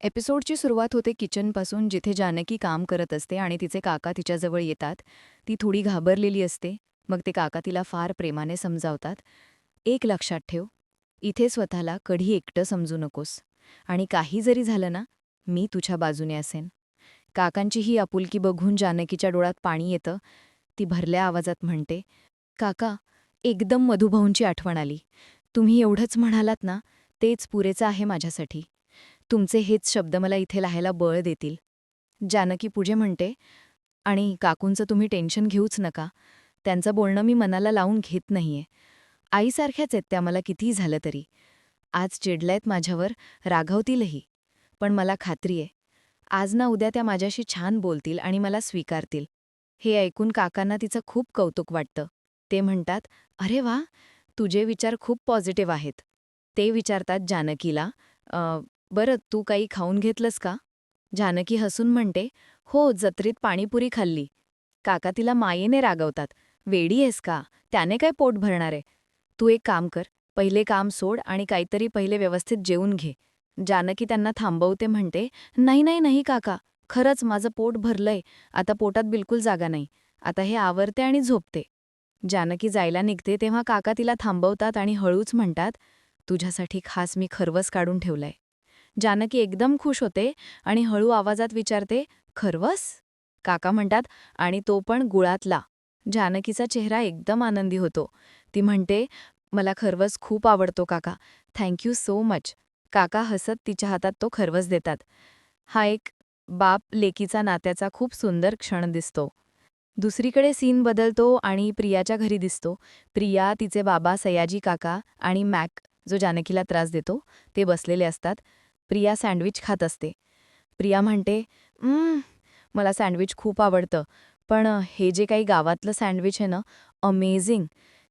एपिसोडची सुरुवात होते किचनपासून जिथे जानकी काम करत असते आणि तिचे काका तिच्याजवळ येतात. ती थोडी घाबरलेली असते. मग ते काका तिला फार प्रेमाने समजावतात. एक लक्षात ठेव इथे स्वतःला कधी एकटं समजू नकोस. आणि काही जरी झालं ना मी तुझ्या बाजूने असेन. काकांची ही आपुलकी बघून जानकीच्या डोळ्यात पाणी येतं. ती भरल्या आवाजात म्हणते काका एकदम मधुभाऊंची आठवण आली. तुम्ही एवढंच म्हणालात ना तेच पुरेचं आहे माझ्यासाठी. तुमचे हेच शब्द मला इथे लाहायला बळ देतील. जानकी पुढे म्हणते आणि काकूंचं तुम्ही टेन्शन घेऊच नका. त्यांचं बोलणं मी मनाला लावून घेत नाहीये. आईसारख्याच आहेत त्या मला कितीही झालं तरी. आज चिडल्यात माझ्यावर रागवतीलही. पण मला खात्री आहे आज ना उद्या त्या माझ्याशी छान बोलतील आणि मला स्वीकारतील. हे ऐकून काकांना तिचं खूप कौतुक वाटतं. ते म्हणतात अरे वा! तुझे विचार खूप पॉझिटिव्ह आहेत. ते विचारतात जानकीला बरं तू काही खाऊन घेतलंस का? जानकी हसून म्हणते हो जत्रेत पाणीपुरी खाल्ली. काका तिला मायेने रागवतात. वेडी आहेस का? त्याने काय पोट भरणार आहे? तू एक काम कर पहिले काम सोड आणि काहीतरी पहिले व्यवस्थित जेवून घे. जानकी त्यांना थांबवते म्हणते नाही नाही नाही काका. खरंच माझं पोट भरलंय. आता पोटात बिलकुल जागा नाही. आता हे आवरते आणि झोपते. जानकी जायला निघते तेव्हा काका तिला थांबवतात आणि हळूच म्हणतात तुझ्यासाठी खास मी खरवस काढून ठेवलंय. जानकी एकदम खुश होते आणि हळू आवाजात विचारते खरवस? काका म्हणतात आणि तो पण गुळातला. जानकीचा चेहरा एकदम आनंदी होतो. ती म्हणते मला खरवस खूप आवडतो काका. Thank you so much. काका हसत तिच्या हातात तो खरवस देतात. हा एक बाप लेकीचा नात्याचा खूप सुंदर क्षण दिसतो. दुसरीकडे सीन बदलतो आणि प्रियाच्या घरी दिसतो. प्रिया तिचे बाबा सयाजी काका आणि मॅक जो जानकीला त्रास देतो ते बसलेले असतात. प्रिया सँडविच खात असते. प्रिया म्हणते मला सँडविच खूप आवडतं पण हे जे काही गावातलं सँडविच आहे ना अमेझिंग.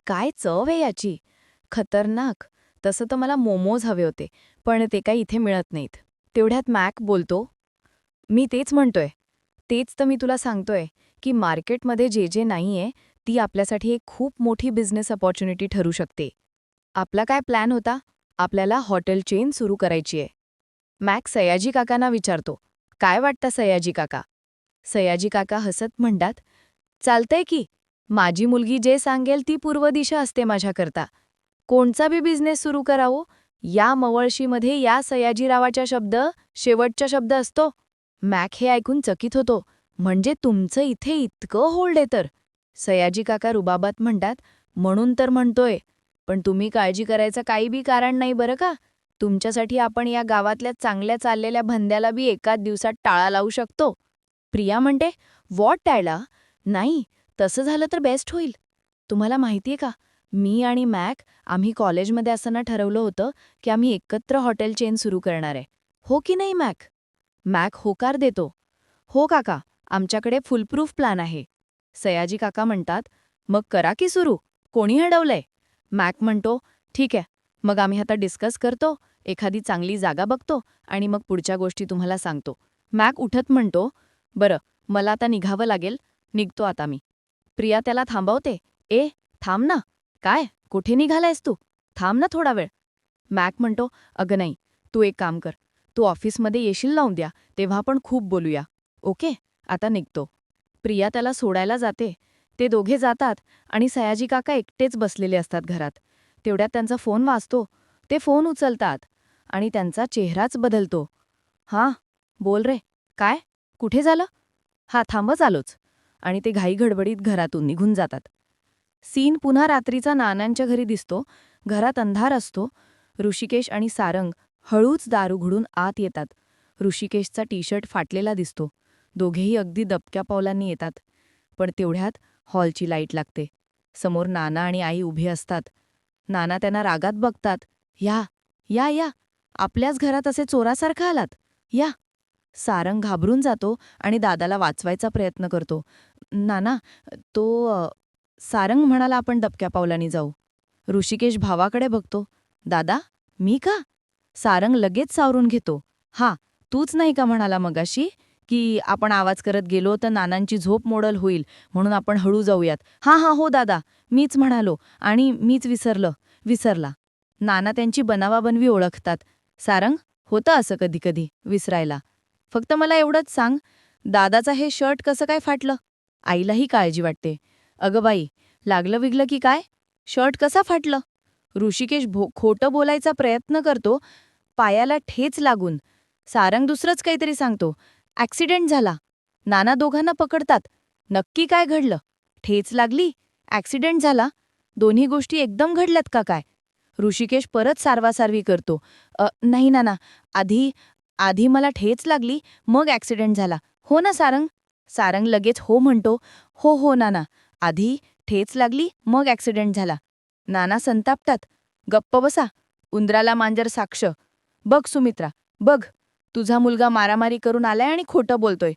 काय चव आहे याची? खतरनाक. तसं तर मला मोमोज हवे होते पण ते काही इथे मिळत नाहीत. तेवढ्यात मॅक बोलतो मी तेच म्हणतोय. तेच तर मी तुला सांगतोय की मार्केटमध्ये जे जे नाहीये ती आपल्यासाठी एक खूप मोठी बिझनेस अपॉर्च्युनिटी ठरू शकते. आपला काय प्लॅन होता? आपल्याला हॉटेल चेन सुरू करायची आहे. मॅक सयाजी काकांना विचारतो काय वाटतं सयाजी काका? सयाजी काका हसत म्हणतात चालतंय की माझी मुलगी जे सांगेल ती पूर्व दिशा असते माझ्याकरता. कोणचा बी बिझनेस सुरू करावो? या मवळशीमध्ये या सयाजीरावाच्या शब्द शेवटचा शब्द असतो. मॅक हे ऐकून चकित होतो म्हणजे तुमचं इथे इतकं होल्ड आहे तर? सयाजी काका रुबाबात म्हणतात म्हणून तर म्हणतोय पण तुम्ही काळजी करायचं काही बी कारण नाही बरं का? तुमच्यासाठी आपण या गावातल्या चांगल्या चाललेल्या भंद्याला बी एकाच दिवसात टाळा लावू शकतो. प्रिया म्हणते वॉट टाळला नाही तसं झालं तर बेस्ट होईल. तुम्हाला माहितीये का मी आणि मॅक आम्ही कॉलेजमध्ये असताना ठरवलं होतं की आम्ही एकत्र हॉटेल चेन सुरू करणार आहे. हो की नाही मॅक? मॅक होकार देतो. हो काका आमच्याकडे फुलप्रूफ प्लॅन आहे. सयाजी काका म्हणतात मग करा की सुरू? कोणी हडवलंय? मॅक म्हणतो ठीक आहे मग आम्ही आता डिस्कस करतो एखादी चांगली जागा बघतो आणि मग पुढच्या गोष्टी तुम्हाला सांगतो. मॅक उठत म्हणतो बरं मला आता निघावं लागेल निघतो आता मी. प्रिया त्याला थांबवते ए थांब ना. काय? कुठे निघालायस तू? थांब ना थोडा वेळ. मॅक म्हणतो अगं नाही तू एक काम कर तू ऑफिसमध्ये येशील लावून द्या तेव्हा आपण खूप बोलूया. ओके? आता निघतो. प्रिया त्याला सोडायला जाते. ते दोघे जातात आणि सयाजी काका एकटेच बसलेले असतात घरात. तेवढ्यात त्यांचा फोन वाजतो. ते फोन उचलतात आणि त्यांचा चेहराच बदलतो. हां बोल रे काय? कुठे झालं? हा थांबच आलोच. आणि ते घाईघडबडीत घरातून निघून जातात. सीन पुन्हा रात्रीचा नानांच्या घरी दिसतो. घरात अंधार असतो. ऋषिकेश आणि सारंग हळूच दार उघडून आत येतात. ऋषिकेशचा टी शर्ट फाटलेला दिसतो. दोघेही अगदी दबक्या पावलांनी येतात. पण तेवढ्यात हॉलची लाइट लागते. समोर नाना आणि आई उभी असतात. नाना त्यांना रागात बघतात. या या या. आपल्याच घरात असे चोरासारखा आलात. या. सारंग घाबरून जातो आणि दादाला वाचवायचा प्रयत्न करतो. नाना तो सारंग म्हणाला आपण डबक्या पावलांनी जाऊ. ऋषिकेश भावाकडे बघतो. दादा मी का? सारंग लगेच सावरून घेतो. हा तूच नाही का म्हणाला मगाशी? की आपण आवाज करत गेलो तर नानांची झोप मोडल होईल म्हणून आपण हळू जाऊयात. हां हां हो दादा मीच म्हणालो आणि मीच विसरलं विसरला. नाना त्यांची बनावाबनवी ओळखतात. सारंग होतं असं कधी कधी विसरायला. फक्त मला एवढंच सांग दादाचा हे शर्ट कसं काय फाटलं? आईलाही काळजी वाटते. अगं बाई लागलं विगलं की काय? शर्ट कसा फाटलं? ऋषिकेश भो खोटं बोलायचा प्रयत्न करतो पायाला ठेच लागून. सारंग दुसरंच काहीतरी सांगतो. ॲक्सिडेंट झाला. नाना दोघांना पकडतात. नक्की काय घडलं? ठेच लागली? ॲक्सिडेंट झाला? दोन्ही गोष्टी एकदम घडल्यात का काय? ऋषिकेश परत सारवासारवी करतो. "अ, नाही नाना. आधी आधी मला ठेच लागली मग ॲक्सिडेंट झाला. हो ना सारंग? सारंग लगेच हो म्हणतो. हो हो नाना. आधी ठेच लागली मग ॲक्सिडेंट झाला. नाना संतापतात. गप्प बसा. उंदराला मांजर साक्ष. बघ सुमित्रा. बघ. तुझा मुलगा मारामारी करून आलाय आणि खोटं बोलतोय.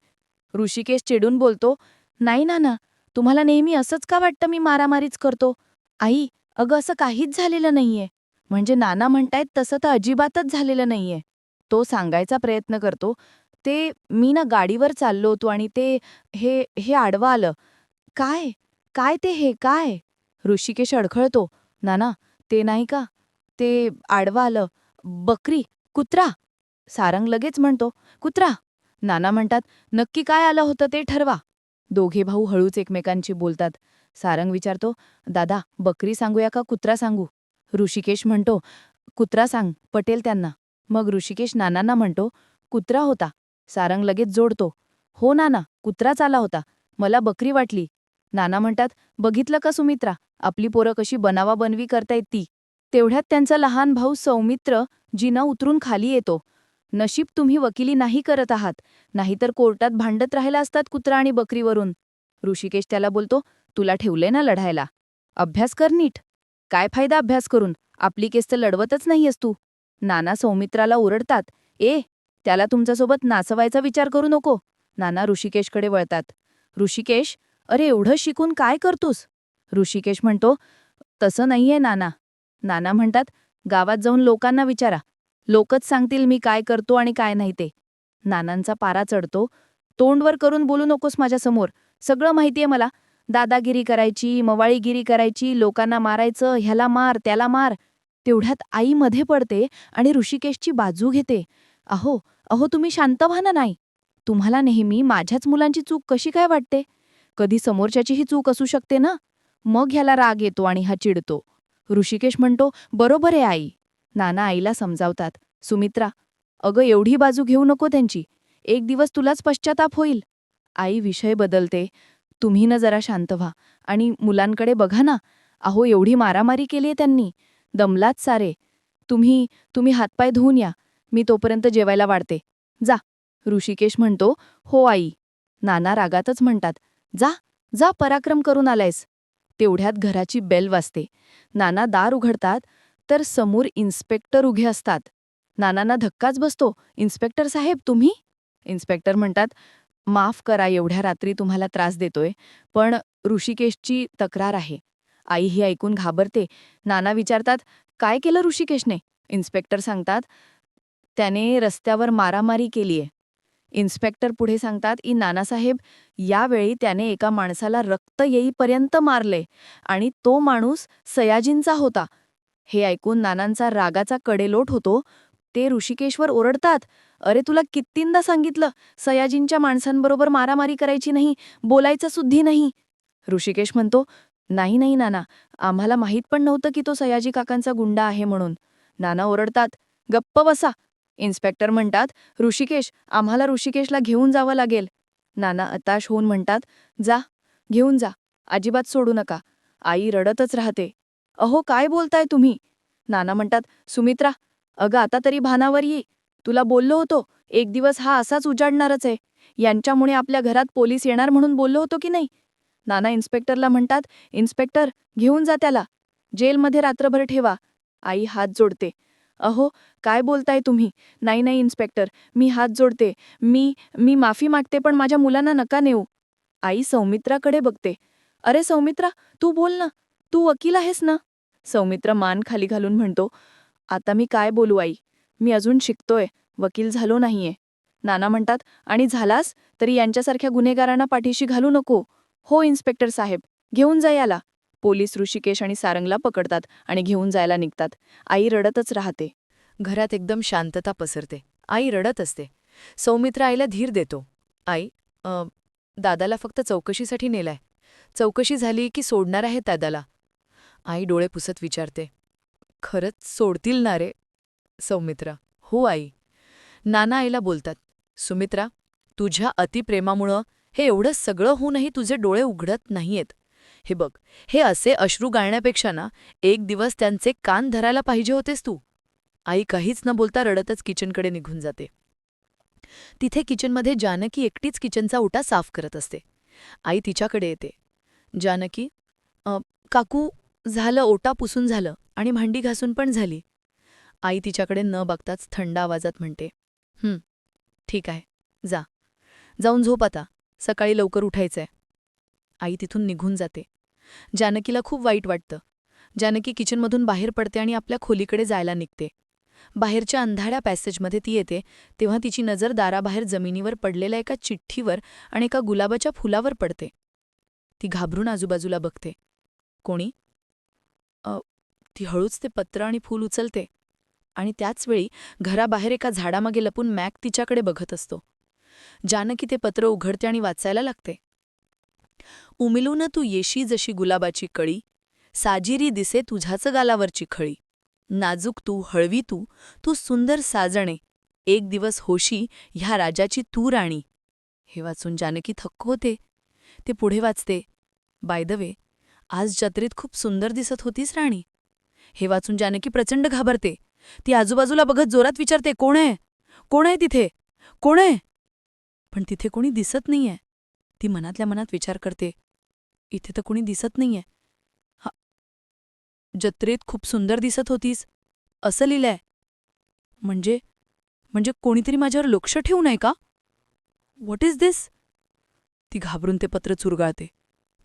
ऋषिकेश चिडून बोलतो नाही नाना तुम्हाला नेहमी असंच का वाटतं मी मारामारीच करतो? आई अगं असं काहीच झालेलं नाहीये. म्हणजे नाना म्हणतायत तसं तर अजिबातच झालेलं नाहीये. तो सांगायचा प्रयत्न करतो ते मी ना गाडीवर चाललो होतो आणि ते हे हे आडवं आलं. काय? काय ते हे? काय? ऋषिकेश अडखळतो नाना ते नाही का? ते आडवं आलं. बकरी कुत्रा सारंग लगेच म्हणतो कुत्रा नाना म्हणतात नक्की काय आलं होतं ते ठरवा. दोघे भाऊ हळूच एकमेकांशी बोलतात. सारंग विचारतो दादा बकरी सांगूया का कुत्रा सांगू? ऋषिकेश म्हणतो कुत्रा सांग पटेल त्यांना. मग ऋषिकेश नानांना म्हणतो कुत्रा होता. सारंग लगेच जोडतो हो नाना कुत्राच आला होता मला बकरी वाटली. नाना म्हणतात बघितलं का सुमित्रा आपली पोरं कशी बनावा बनवी करतायत ती. तेवढ्यात त्यांचा लहान भाऊ सौमित्र जिना उतरून खाली येतो. नशीब तुम्ही वकिली नाही करत आहात. नाहीतर कोर्टात भांडत राहिला असतात कुत्रा आणि बकरीवरून. ऋषिकेश त्याला बोलतो तुला ठेवलंय ना लढायला. अभ्यास कर नीट. काय फायदा अभ्यास करून? आपली केस तर लढवतच नाहीयेस तू. नाना सौमित्राला ओरडतात ए त्याला तुमच्यासोबत नाचवायचा विचार करू नको. नाना ऋषिकेशकडे वळतात. ऋषिकेश अरे एवढं शिकून काय करतोस? ऋषिकेश म्हणतो तसं नाहीये नाना. नाना म्हणतात गावात जाऊन लोकांना विचारा. लोकच सांगतील मी काय करतो आणि काय नाही ते. नानांचा पारा चढतो. तोंडवर करून बोलू नकोस माझ्यासमोर. सगळं माहितीये मला. दादागिरी करायची मवाळीगिरी करायची लोकांना मारायचं ह्याला मार त्याला मार. तेवढ्यात आई मध्ये पडते आणि ऋषिकेशची बाजू घेते. अहो अहो तुम्ही शांत व्हा नाही. तुम्हाला नेहमी माझ्याच मुलांची चूक कशी काय वाटते? कधी समोरच्याचीही चूक असू शकते ना? मग ह्याला राग येतो आणि हा चिडतो. ऋषिकेश म्हणतो बरोबर आहे आई. नाना आईला समजावतात. सुमित्रा अगं एवढी बाजू घेऊ नको त्यांची. एक दिवस तुलाच पश्चाताप होईल. आई विषय बदलते. तुम्ही ना जरा शांत व्हा. आणि मुलांकडे बघा ना. अहो एवढी मारामारी केलीये त्यांनी. दमलात सारे. तुम्ही तुम्ही हातपाय धुवून या. मी तोपर्यंत जेवायला वाढते. जा. ऋषिकेश म्हणतो हो आई. नाना रागातच म्हणतात जा जा पराक्रम करून आलायस. तेवढ्यात घराची बेल वाजते. नाना दार उघडतात तर समोर इन्स्पेक्टर उभे असतात. नानांना धक्काच बसतो. इन्स्पेक्टर साहेब तुम्ही? इन्स्पेक्टर म्हणतात माफ करा एवढ्या रात्री तुम्हाला त्रास देतोय पण ऋषिकेशची तक्रार आहे. आई ही ऐकून घाबरते. नाना विचारतात काय केलं ऋषिकेशने? इन्स्पेक्टर सांगतात त्याने रस्त्यावर मारामारी केलीये. इन्स्पेक्टर पुढे सांगतात की नानासाहेब यावेळी त्याने एका माणसाला रक्त येईपर्यंत मारले आणि तो माणूस सयाजींचा होता. हे ऐकून नानांचा रागाचा कडेलोट होतो. ते ऋषिकेशवर ओरडतात. अरे तुला कित्तींदा सांगितलं सयाजींच्या माणसांबरोबर मारामारी करायची नाही बोलायचं सुद्धी नाही. ऋषिकेश म्हणतो नाही नाही नाना. आम्हाला माहीत पण नव्हतं की तो सयाजी काकांचा गुंडा आहे म्हणून. नाना ओरडतात गप्प बसा. इन्स्पेक्टर म्हणतात ऋषिकेश आम्हाला ऋषिकेशला घेऊन जावं लागेल. नाना अताश होऊन म्हणतात जा घेऊन जा. अजिबात सोडू नका. आई रडतच राहते. अहो काय बोलताय तुम्ही? नाना म्हणतात सुमित्रा अगं आता तरी भानावर ये. तुला बोललो होतो एक दिवस हा असाच उजाडणारच आहे. यांच्यामुळे आपल्या घरात पोलीस येणार म्हणून बोललो होतो की नाही? नाना इन्स्पेक्टरला म्हणतात इन्स्पेक्टर घेऊन जा त्याला. जेलमध्ये रात्रभर ठेवा. आई हात जोडते. अहो काय बोलताय तुम्ही? नाही नाही इन्स्पेक्टर मी हात जोडते. मी मी माफी मागते पण माझ्या मुलांना नका नेऊ. आई सौमित्राकडे बघते. अरे सौमित्रा तू बोल ना. तू वकील आहेस ना? सौमित्र मान खाली घालून म्हणतो आता मी काय बोलू आई? मी अजून शिकतोय वकील झालो नाहीये. नाना म्हणतात आणि झालास? तरी यांच्यासारख्या गुन्हेगारांना पाठीशी घालू नको. हो इन्स्पेक्टर साहेब घेऊन जा याला. पोलीस ऋषिकेश आणि सारंगला पकडतात आणि घेऊन जायला निघतात. आई रडतच राहते. घरात एकदम शांतता पसरते. आई रडत असते. सौमित्र आईला धीर देतो. आई अ, दादाला फक्त चौकशीसाठी नेलाय. चौकशी झाली की सोडणार आहे दादाला. आई डोळे पुसत विचारते. खरंच सोडतील ना रे? सौमित्रा. हो आई. नाना आईला बोलतात. सुमित्रा तुझ्या अतिप्रेमामुळं हे एवढं सगळं होऊनही तुझे डोळे उघडत नाहीयेत. हे बघ हे असे अश्रू गाळण्यापेक्षा ना एक दिवस त्यांचे कान धरायला पाहिजे होतेस तू. आई काहीच न बोलता रडतच किचनकडे निघून जाते. तिथे किचनमध्ये जानकी एकटीच किचनचा ओटा साफ करत असते. आई तिच्याकडे येते. जानकी काकू झालं ओटा पुसून झालं आणि भांडी घासून पण झाली. आई तिच्याकडे न बघताच थंड आवाजात म्हणते हं ठीक आहे जा. जाऊन झोप आता सकाळी लवकर उठायचंय. आई तिथून निघून जाते. जानकीला खूप वाईट वाटतं. जानकी किचनमधून बाहेर पडते आणि आपल्या खोलीकडे जायला निघते. बाहेरच्या अंधाड्या पॅसेजमध्ये ती येते तेव्हा तिची नजर दाराबाहेर जमिनीवर पडलेल्या एका चिठ्ठीवर आणि एका गुलाबाच्या फुलावर पडते. ती घाबरून आजूबाजूला बघते. कोणी? ती हळूच ते पत्र आणि फूल उचलते आणि त्याचवेळी घराबाहेर एका झाडामागे लपून मॅक तिच्याकडे बघत असतो. जानकी ते पत्र उघडते आणि वाचायला लागते. उमिलून तू येशी जशी गुलाबाची कळी साजिरी दिसे तुझ्याच गालावरची खळी. नाजूक तू हळवी तू तू सुंदर साजणे एक दिवस होशी ह्या राजाची तू राणी. हे वाचून जानकी थक्क होते. ते पुढे वाचते. बाय द वे आज जत्रेत खूप सुंदर दिसत होतीस राणी. हे वाचून जानकी प्रचंड घाबरते. ती आजूबाजूला बघत जोरात विचारते कोण आहे? कोण आहे तिथे? कोण आहे? पण तिथे कोणी दिसत नाहीये. ती मनातल्या मनात विचार करते इथे तर कोणी दिसत नाहीये. हा जत्रेत खूप सुंदर दिसत होतीस. असं लिहिलंय. म्हणजे म्हणजे कोणीतरी माझ्यावर लक्ष ठेवू नये का? व्हॉट इज दिस ती घाबरून ते पत्र चुरगाळते.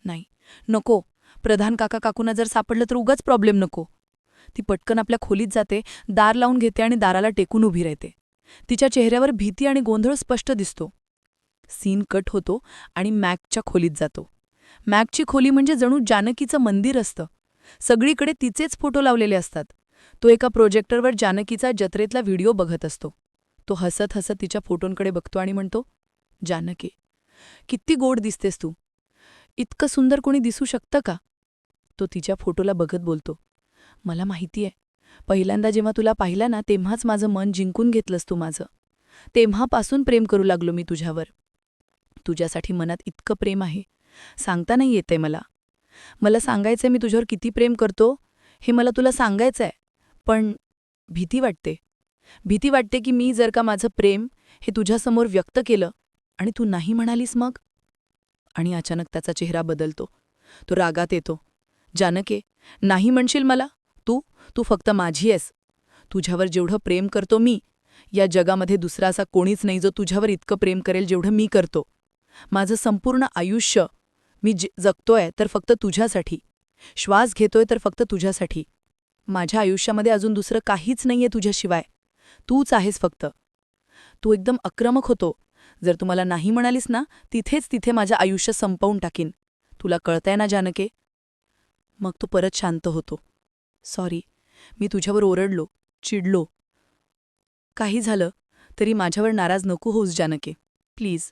नाही नको. प्रधान काका काकूंना जर सापडलं तर उगाच प्रॉब्लेम नको. ती पटकन आपल्या खोलीत जाते दार लावून घेते आणि दाराला टेकून उभी राहते. तिच्या चेहऱ्यावर भीती आणि गोंधळ स्पष्ट दिसतो. सीन कट होतो आणि मॅकच्या खोलीत जातो. मॅकची खोली म्हणजे जणू जानकीचं मंदिर असतं. सगळीकडे तिचेच फोटो लावलेले असतात. तो एका प्रोजेक्टरवर जानकीचा जत्रेतला व्हिडिओ बघत असतो. तो हसत हसत तिच्या फोटोंकडे बघतो आणि म्हणतो जानकी किती गोड दिसतेस तू. इतकं सुंदर कोणी दिसू शकतं का? तो तिच्या फोटोला बघत बोलतो मला माहितीये. पहिल्यांदा जेव्हा तुला पाहिला ना तेव्हाच माझं मन जिंकून घेतलंस तू माझं. तेव्हापासून प्रेम करू लागलो मी तुझ्यावर. तुझ्यासाठी मनात इतकं प्रेम आहे. सांगता नाही येते मला. मला सांगायचंय मी तुझ्यावर किती प्रेम करतो हे मला तुला सांगायचंय. पण भीती वाटते. भीती वाटते की मी जर का माझं प्रेम हे तुझ्यासमोर व्यक्त केलं आणि तू नाही म्हणालीस मग? आणि अचानक त्याचा चेहरा बदलतो. तो रागात येतो. जानके नाही म्हणशील मला? तू तू फक्त माझी आहेस. तुझ्यावर जेवढं प्रेम करतो मी या जगामध्ये दुसरा असा कोणीच नाही जो तुझ्यावर इतकं प्रेम करेल जेवढं मी करतो. माझं संपूर्ण आयुष्य मी जगतोय तर फक्त तुझ्यासाठी. श्वास घेतोय तर फक्त तुझ्यासाठी. माझ्या आयुष्यामध्ये अजून दुसरं काहीच नाहीये तुझ्याशिवाय. तूच आहेस फक्त. तू एकदम आक्रमक होतो. जर तुम्हाला नाही म्हणालीस ना तिथेच तिथे माझं आयुष्य संपवून टाकीन. तुला कळतंय ना जानके? मग तो परत शांत होतो. सॉरी मी तुझ्यावर ओरडलो चिडलो. काही झालं तरी माझ्यावर नाराज नको होस जानके. प्लीज.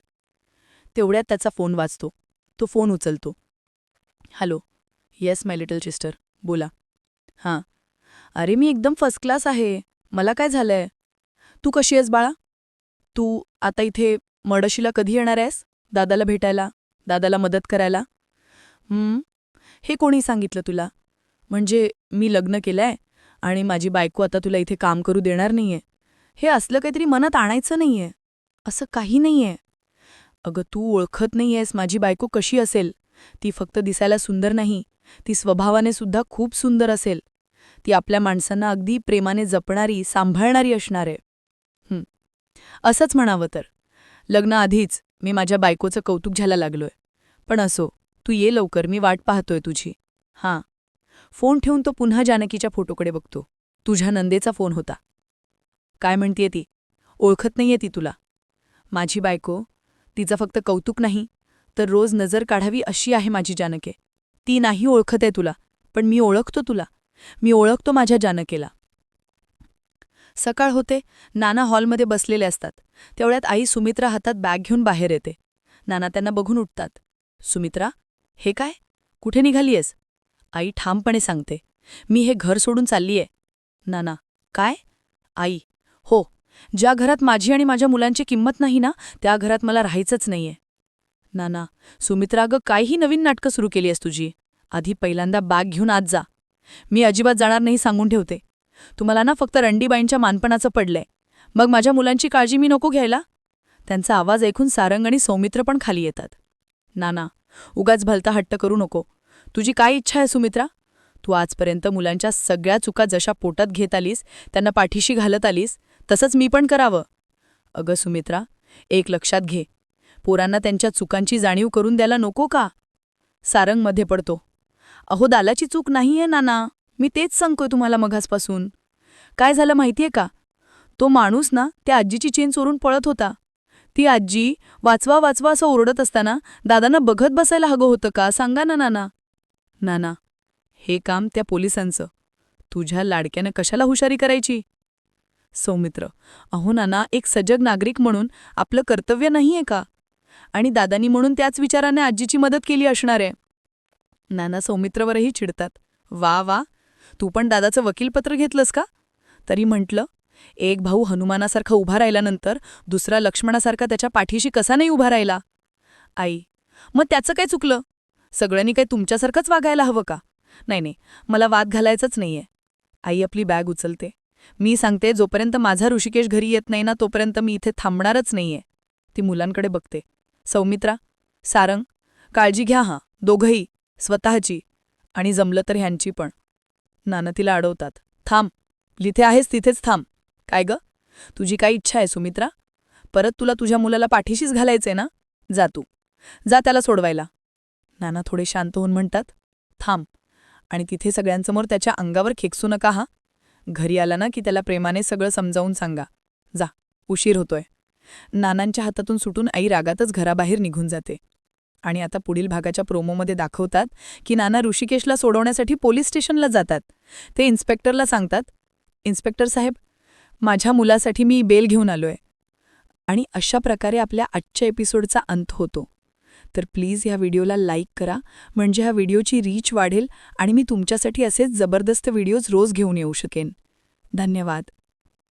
तेवढ्यात त्याचा फोन वाचतो तो फोन उचलतो. Hello yes my little sister. बोला. हां. अरे मी एकदम फर्स्ट क्लास आहे. मला काय झालंय? तू कशी आहेस बाळा? तू आता इथे मडशीला कधी येणार आहेस? दादाला भेटायला? दादाला मदत करायला? हे कोणी सांगितलं तुला? म्हणजे मी लग्न केलंय आणि माझी बायको आता तुला इथे काम करू देणार नाहीये. हे असलं काहीतरी मनात आणायचं नाहीये. असं काही नाहीये. अगं तू ओळखत नाहीयेस माझी बायको कशी असेल. ती फक्त दिसायला सुंदर नाही. ती स्वभावाने सुद्धा खूप सुंदर असेल. ती आपल्या माणसांना अगदी प्रेमाने जपणारी सांभाळणारी असणार आहे. असंच म्हणावं तर. लग्नाआधीच मी माझ्या बायकोचं कौतुक झाला लागलोय. पण असो. तू ये लवकर मी वाट पाहतोय तुझी. हां. फोन ठेवून तो पुन्हा जानकीच्या फोटोकडे बघतो. तुझ्या नंदेचा फोन होता. काय म्हणतीये ती? ओळखत नाहीये ती तुला. माझी बायको तिचं फक्त कौतुक नाही तर रोज नजर काढावी अशी आहे माझी जानके. ती नाही ओळखत आहे तुला पण मी ओळखतो तुला. मी ओळखतो माझ्या जानकेला. सकाळ होते नाना हॉलमध्ये बसलेले असतात. तेवढ्यात आई सुमित्रा हातात बॅग घेऊन बाहेर येते. नाना त्यांना बघून उठतात. सुमित्रा हे काय? कुठे निघालीयस? आई ठामपणे सांगते. मी हे घर सोडून चाललीये. नाना काय? आई हो. ज्या घरात माझी आणि माझ्या मुलांची किंमत नाही ना त्या घरात मला राहायचंच नाहीये. नाना सुमित्रा अगं काहीही नवीन नाटकं सुरू केली आहेस तुझी. आधी पहिल्यांदा बॅग घेऊन आत जा. मी अजिबात जाणार नाही सांगून ठेवते. तुम्हाला ना फक्त रणडीबाईंच्या मानपणाचं पडलंय. मग माझ्या मुलांची काळजी मी नको घ्यायला? त्यांचा आवाज ऐकून सारंग आणि सौमित्र पण खाली येतात. नाना उगाच भलता हट्ट करू नको. तुझी काय इच्छा आहे सुमित्रा? तू आजपर्यंत मुलांच्या सगळ्या चुका जशा पोटात घेत आलीस त्यांना पाठीशी घालत आलीस तसंच मी पण करावं. अगं सुमित्रा एक लक्षात घे. पोरांना त्यांच्या चुकांची जाणीव करून द्यायला नको का? सारंगमध्ये पडतो. अहो दालाची चूक नाहीये नाना. मी तेच सांगतोय तुम्हाला मघासपासून. काय झालं माहितीये का? तो माणूस ना त्या आजीची चेन चोरून पळत होता. ती आजी वाचवा वाचवा असं ओरडत असताना दादांना बघत बसायला हवं होतं का? सांगा ना नाना. नाना हे काम त्या पोलिसांचं. तुझ्या लाडक्यानं कशाला हुशारी करायची? सौमित्र अहो नाना एक सजग नागरिक म्हणून आपलं कर्तव्य नाहीये का? आणि दादानी म्हणून त्याच विचाराने आजीची मदत केली असणार आहे. नाना सौमित्रवरही चिडतात. वा वा. तू पण दादाचं वकीलपत्र घेतलंस का? तरी म्हटलं एक भाऊ हनुमानासारखा उभा राहिल्यानंतर दुसरा लक्ष्मणासारखा त्याच्या पाठीशी कसा नाही उभा राहिला? आई मग त्याचं काय चुकलं? सगळ्यांनी काय तुमच्यासारखंच वागायला हवं का? नाही नाही मला वाद घालायचाच नाहीये. आई आपली बॅग उचलते. मी सांगते जोपर्यंत माझा ऋषिकेश घरी येत नाही ना तोपर्यंत मी इथे थांबणारच नाहीये. ती मुलांकडे बघते. सौमित्रा सारंग काळजी घ्या हां दोघंही स्वतःची आणि जमलं तर ह्यांची पण. नाना तिला अडवतात. थांब जिथे आहेस तिथेच थांब. काय ग? तुझी काय इच्छा आहे सुमित्रा? परत तुला तुझ्या मुलाला पाठीशीच घालायचंय ना? जा तू. जा त्याला सोडवायला. नाना थोडे शांत होऊन म्हणतात थांब. आणि तिथे सगळ्यांसमोर त्याच्या अंगावर खेकसू नका हा. घरी आला ना की त्याला प्रेमाने सगळं समजावून सांगा. जा. उशीर होतोय. नानांच्या हातातून सुटून आई रागातच घराबाहेर निघून जाते. आणि आता पुढील भागाच्या प्रोमोमध्ये दाखवतात की नाना ऋषिकेशला सोडवण्यासाठी पोलीस स्टेशनला जातात. ते इन्स्पेक्टरला सांगतात इन्स्पेक्टर साहेब माझ्या मुलासाठी मी बेल घेऊन आलोय. आणि अशा प्रकारे आपल्या आजच्या एपिसोडचा अंत होतो. तर प्लीज ह्या व्हिडिओला लाईक करा म्हणजे ह्या व्हिडिओची रीच वाढेल आणि मी तुमच्यासाठी असेच जबरदस्त व्हिडिओज रोज घेऊन येऊ शकेन. धन्यवाद.